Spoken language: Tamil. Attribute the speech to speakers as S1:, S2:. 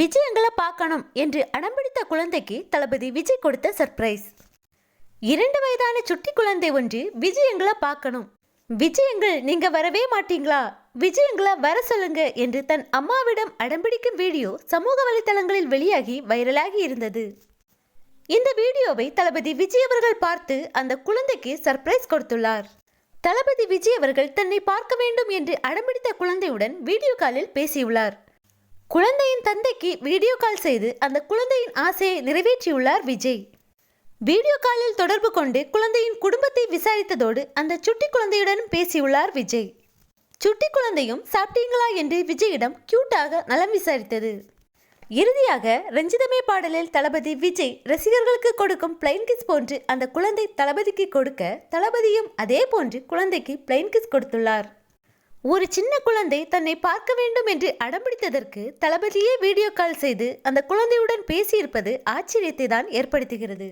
S1: விஜயங்களை பார்க்கணும் என்று அடம்பிடித்த குழந்தைக்கு தளபதி விஜய் கொடுத்த சர்ப்ரைஸ் இரண்டு வயதான சுட்டி குழந்தை ஒன்று விஜயங்களை பார்க்கணும். விஜயங்கள் நீங்க வரவே மாட்டீங்களா? விஜயங்களை வர சொல்லுங்க என்று தன் அம்மாவிடம் அடம்பிடிக்கும் வீடியோ சமூக வலைத்தளங்களில் வெளியாகி வைரலாகி இருந்தது. இந்த வீடியோவை தளபதி விஜய் அவர்கள் பார்த்து அந்த குழந்தைக்கு சர்ப்ரைஸ் கொடுத்துள்ளார். தளபதி விஜய் அவர்கள் தன்னை பார்க்க வேண்டும் என்று அடம்பிடித்த குழந்தையுடன் வீடியோ காலில் பேசியுள்ளார். குழந்தையின் தந்தைக்கு வீடியோ கால் செய்து அந்த குழந்தையின் ஆசையை நிறைவேற்றியுள்ளார் விஜய். வீடியோ காலில் தொடர்பு கொண்டு குழந்தையின் குடும்பத்தை விசாரித்ததோடு அந்த சுட்டி குழந்தையுடனும் பேசியுள்ளார் விஜய். சுட்டி குழந்தையும் சாப்பிட்டீங்களா என்று விஜயிடம் கியூட்டாக நலம் விசாரித்தது. இறுதியாக ரஞ்சிதமே பாடலில் தளபதி விஜய் ரசிகர்களுக்கு கொடுக்கும் பிளைன் கிஸ் போன்று அந்த குழந்தை தளபதிக்கு கொடுக்க தளபதியும் அதே போன்று குழந்தைக்கு பிளைன் கிஸ் கொடுத்துள்ளார். ஒரு சின்ன குழந்தை தன்னை பார்க்க வேண்டும் என்று அடம்பிடித்ததற்கு தளபதியே வீடியோ கால் செய்து அந்த குழந்தையுடன் பேசியிருப்பது ஆச்சரியத்தை தான் ஏற்படுத்துகிறது.